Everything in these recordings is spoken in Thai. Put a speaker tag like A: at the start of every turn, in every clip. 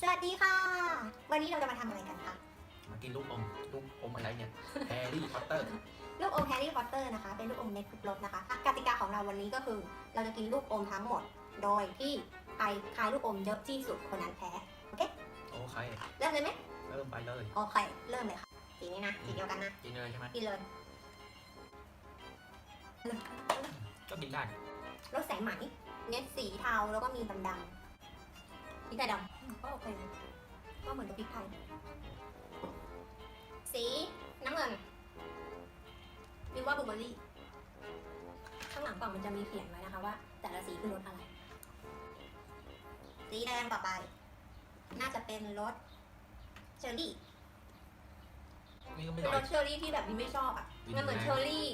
A: สวัสดีค่ะ วันนี้เราจะมาทำอะไรกันคะ
B: มากินลูกอมลูกอมอะไรเนี่ยแฮร์รี่พอตเตอร์
A: ลูกอมแฮร์รี่พอตเตอร์นะคะ เป็นลูกอมเม็ดทุกรสนะคะกติกาของเราวันนี้ก็คือ เราจะกินลูกอมทั้งหมด โดยที่ใครคายลูกอมเยอะที่สุดคนนั้นแพ้ โอเค
B: โอเค
A: เริ่มเลยไหม
B: เริ่มไปเลย
A: โอเค เริ่มเลยค่ะ สีนี้นะ สีเดียวกันนะ
B: กินเลยใช่ไหม
A: กินเลย
B: ก็กินได้
A: รสสายไหมเน็ตสีเทาแล้วก็มีดำดำๆ พริกไทยดำอืมก็โอเคก็เหมือนกับพริกไทย สีน้ำเงินวิวว่าบลูเบอร์รี่ ข้างหลังกล่องมันจะมีเขียนไว้นะคะว่า แต่ละสีคือรสอะไร สีแดงต่อไป น่าจะเป็นรสเชอร์รี่
B: นี่ก็ไม่
A: เป็น
B: น้อ
A: ร
B: ย
A: สเชอร์รี่ที่แบบนี้ไม่ชอบอะ
B: วิน
A: มันเหมือน
B: แรง
A: เชอร์รี่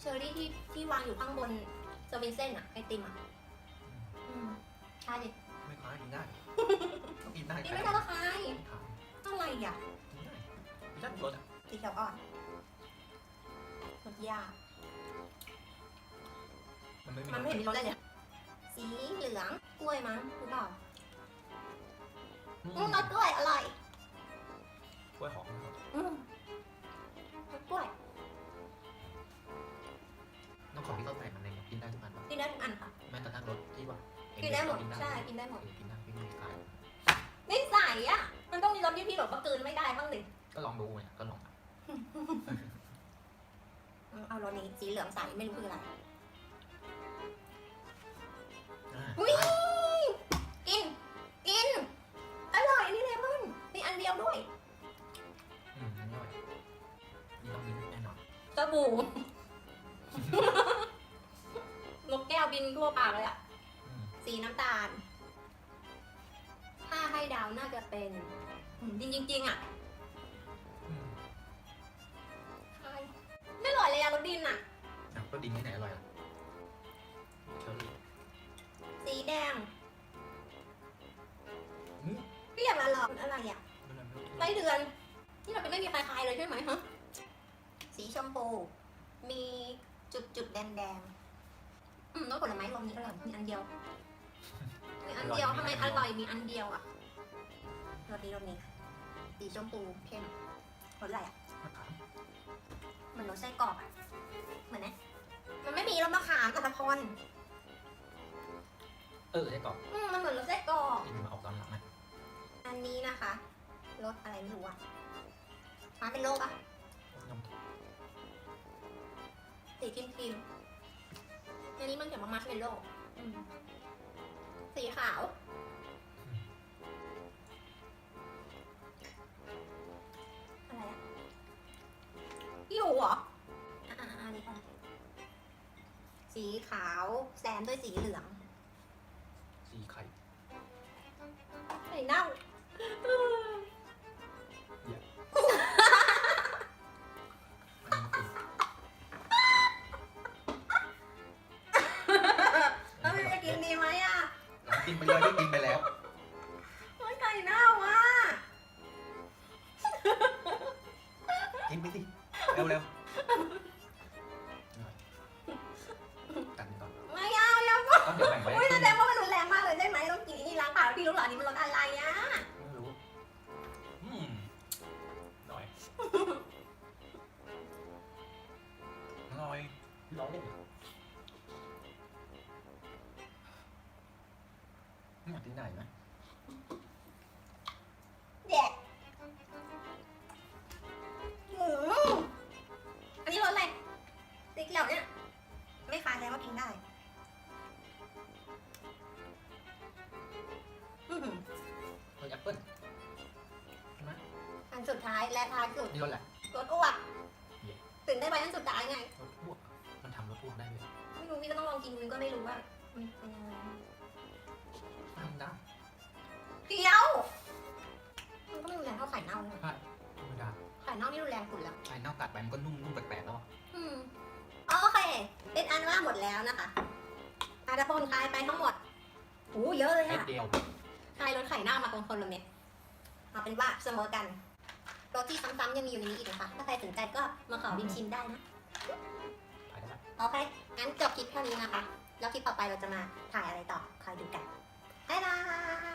A: เชอร์รี่ที่ที่วางอยู่ข้างบนจะเป็นเส้นอะไอติมอะ อะ
B: ไร
A: อะ
B: กินได้กินได้รสอะ
A: สีเขียวอ่อนรสยาก
B: มันไม่มี
A: มันไม่เห็นมีรสอะไรเลยสีเหลืองกล้วยมั้งหรือเปล่า
B: อื
A: อืม
B: ม
A: รสกล้วยอร่อย
B: กล้วยหอมนะครับ
A: อืมรสกล้วย
B: ต้องขอที่เขาใส่มันเองกินได้ทุกอันปะ
A: กินได้ทุกอันค่ะ
B: แม้กระทั่งรสที่ว่า
A: กินได้หมด
B: กินได้
A: ใช่กินได้หมด
B: เออกินได้พี่ไม่ขาย
A: ไม่ใส่อะมัน ต้องมีรสที่พี่แบบว่ากลืนไม่ได้บ้างดิ
B: ก็ลองดูไงก็ลองอะ
A: อืมเอารสนี้สีเหลืองใสไม่รู้คืออะไร
B: อ่า
A: อุ๊ยกิน กิน อร่อยนี่เลมอนมีอันเดียวด้วย
B: อืมนี่อร่อยนี่ต้องมีแน่นอน
A: สบู่ นกแก้วบินทั่วปากเลยอะ
B: อืม
A: สีน้ำตาล ถ้าให้ดาวน่าจะเป็น อืมดินจริงๆอะ
B: อืม
A: ใช่ไม่อร่อยเลยอะรสดินอะ
B: อะก็ดินที่ไหนอร่อยล่ะเชอรี่
A: สีแดง
B: อืม
A: เรียกละหลอกอะไรอะ
B: ไม่เป็นไรไม่รู้
A: ไส้เดือน นี่เราเป็นไม่มีใครคายเลยใช่ไหมฮะสีชมพู มีจุดจุดๆแดงแดงๆอืมรสผลไม้รวมนี้อร่อยมีอันเดียวมีอันเดียวทำไมอร่อยมีอันเดียวอะรสนี้รสนี้ สีชมพูเข้มรสอะไรอะ
B: มะขาม
A: เหมือนรสไส้กรอกอะเหมือนไหมมันไม่มีรสมะขามอัตพร
B: เออได้กรอบ
A: อืมมันเหมือนรสไส้กรอก
B: กินมาออกตอนหลังนะ
A: อันนี้นะคะรสอะไรไม่รู้อะมาเป็นโลกอะ
B: ยำ
A: สีครีมครีมอันนี้มันเขียนว่ามัชเมลโล่อืมสีขาว สีขาวแซมด้วยสีเหลือง
B: สีไข่
A: ไข่เน่า
B: อันนี้คือ
A: แล้วมันจะกินดีไหมอะ
B: กินไปเลยได้กินไปแล้ว
A: มันไข่เน่าอะ
B: กินไปสิเร็วเจะแบ่งไป
A: อุ้ยแสดงว่ามันรุนแรงมากเลยใช่ไหมต้องกินอันนี่ล้างปากพี่รู้เหรออันนี้มันรสอะไรอะ
B: ไม่รู้อืมหน่อยอร่อยร้องเล่นอยากกินไหนไหม
A: สุดท้ายและท้ายสุด
B: นี่รสแหละ
A: รสอ้วก
B: เย้
A: ตื่นได้ไหมอันสุดท้ายไง
B: รสพวกมันทำรสพวกได้เลย
A: ไม่รู้พี่ก็ต้องลองกินดูก็ไม่รู้ว่ามันเป็นยังไง
B: ทำได้
A: เคี้ยวมันก็ไม่รุนแรงเท่าไข่เน่าเลย
B: ใช่ธรรมดา
A: ไข่เน่านี่รุนแรงสุดแล้ว
B: ไข่เน่ากัดไปมันก็นุ่มนุ่มแปลกๆแล้วอะ
A: อืมโอเค เป็นอันว่าหมดแล้วนะคะอาตะพลคายไปทั้งหมดโอ้เยอะเลย
B: เม็ด
A: อะ
B: เดียว
A: คายรถไข่หน้ามาตรงคนละเม็ดเอาเป็นว่าเสมอกัน รสที่ซ้ำๆยังมีอยู่ในนี้อีกนะคะ ถ้าใครสนใจก็มาขอบินชิมได้นะ
B: ไปได้
A: โอเคงั้นจบคลิปเท่านี้นะคะ แล้วคลิปต่อไปเราจะมาถ่ายอะไรต่อคอยดูกันบ๊ายบาย